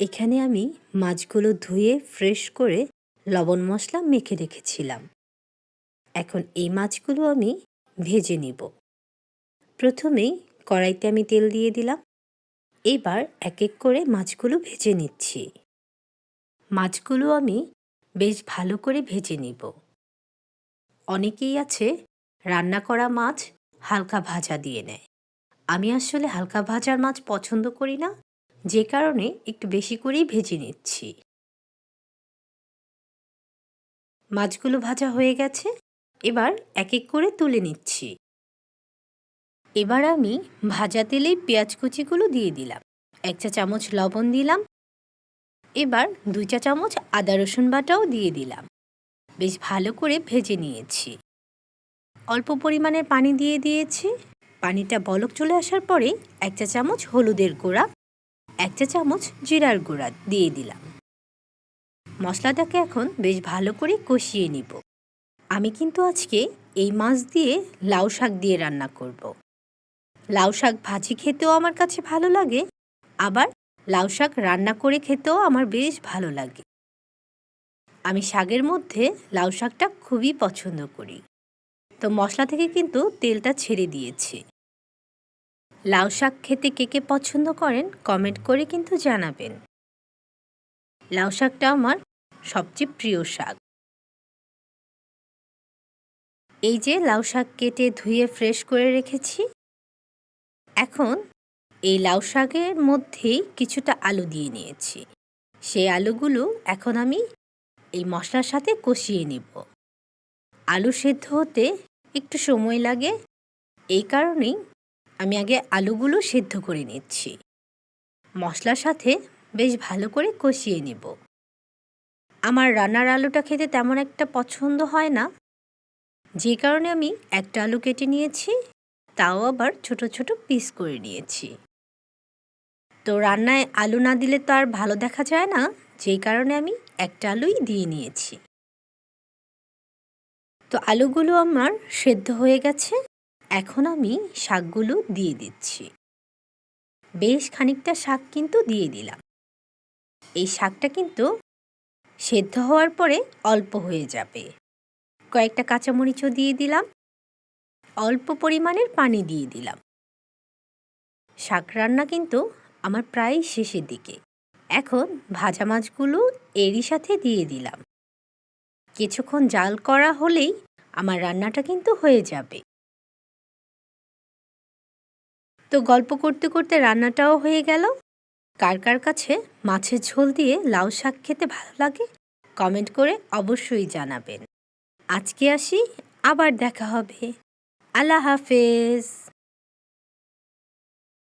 এখানে আমি মাছগুলো ধুয়ে ফ্রেশ করে লবণ মশলা মেখে রেখেছিলাম। এখন এই মাছগুলো আমি ভেজে নিব। প্রথমেই কড়াইতে আমি তেল দিয়ে দিলাম। এবার এক এক করে মাছগুলো ভেজে নিচ্ছি। মাছগুলো আমি বেশ ভালো করে ভেজে নিব। অনেকেই আছে রান্না করা মাছ হালকা ভাজা দিয়ে নেয়। আমি আসলে হালকা ভাজার মাছ পছন্দ করি না। যে কারণে একটু বেশি করেই ভেজে নিচ্ছি। মাছগুলো ভাজা হয়ে গেছে, এবার এক এক করে তুলে নিচ্ছি। এবার আমি ভাজা তেলেই পেঁয়াজ কুচিগুলো দিয়ে দিলাম। এক চা চামচ লবণ দিলাম। এবার দুই চা চামচ আদা রসুন বাটাও দিয়ে দিলাম। বেশ ভালো করে ভেজে নিয়েছি। অল্প পরিমাণের পানি দিয়ে দিয়েছি। পানিটা বলক চলে আসার পরে এক চা চামচ হলুদের গুঁড়া এক চা চামচ জিরার গুঁড়া দিয়ে দিলাম। মশলাটাকে এখন বেশ ভালো করে কষিয়ে নিব। আমি কিন্তু আজকে এই মাছ দিয়ে লাউ শাক দিয়ে রান্না করব। লাউ শাক ভাজি খেতেও আমার কাছে ভালো লাগে, আবার লাউ শাক রান্না করে খেতেও আমার বেশ ভালো লাগে। আমি শাকের মধ্যে লাউ শাকটা খুবই পছন্দ করি। তো মশলা থেকে কিন্তু তেলটা ছেড়ে দিয়েছে। লাউ শাক খেতে কে কে পছন্দ করেন কমেন্ট করে কিন্তু জানাবেন। লাউ শাকটা আমার সবচেয়ে প্রিয় শাক। এই যে লাউ শাক কেটে ধুয়ে ফ্রেশ করে রেখেছি। এখন এই লাউ শাকের মধ্যেই কিছুটা আলু দিয়ে নিয়েছি। সেই আলুগুলো এখন আমি এই মশলার সাথে কষিয়ে নিব। আলু সেদ্ধ হতে একটু সময় লাগে, এই কারণেই আমি আগে আলুগুলো সেদ্ধ করে নিচ্ছি। মশলার সাথে বেশ ভালো করে কষিয়ে নেব। আমার রান্নার আলুটা খেতে তেমন একটা পছন্দ হয় না। যে কারণে আমি একটা আলু কেটে নিয়েছি, তাও আবার ছোট ছোট পিস করে নিয়েছি। তো রান্নায় আলু না দিলে তো আর ভালো দেখা যায় না যেই কারণে আমি একটা আলুই দিয়ে নিয়েছি। তো আলুগুলো আমার সেদ্ধ হয়ে গেছে। এখন আমি শাকগুলো দিয়ে দিচ্ছি। বেশ খানিকটা শাক কিন্তু দিয়ে দিলাম। এই শাকটা কিন্তু সেদ্ধ হওয়ার পরে অল্প হয়ে যাবে। কয়েকটা কাঁচামরিচও দিয়ে দিলাম। অল্প পরিমাণের পানি দিয়ে দিলাম। শাক রান্না কিন্তু আমার প্রায় শেষের দিকে। এখন ভাজা মাছগুলো এরই সাথে দিয়ে দিলাম। কিছুক্ষণ জাল করা হলেই আমার রান্নাটা কিন্তু হয়ে যাবে। তো গল্প করতে করতে রান্নাটাও হয়ে গেল। কার কার কাছে মাছের ঝোল দিয়ে লাউ শাক খেতে ভালো লাগে, কমেন্ট করে অবশ্যই জানাবেন। আজকে আসি, আবার দেখা হবে। আল্লাহ হাফেজ।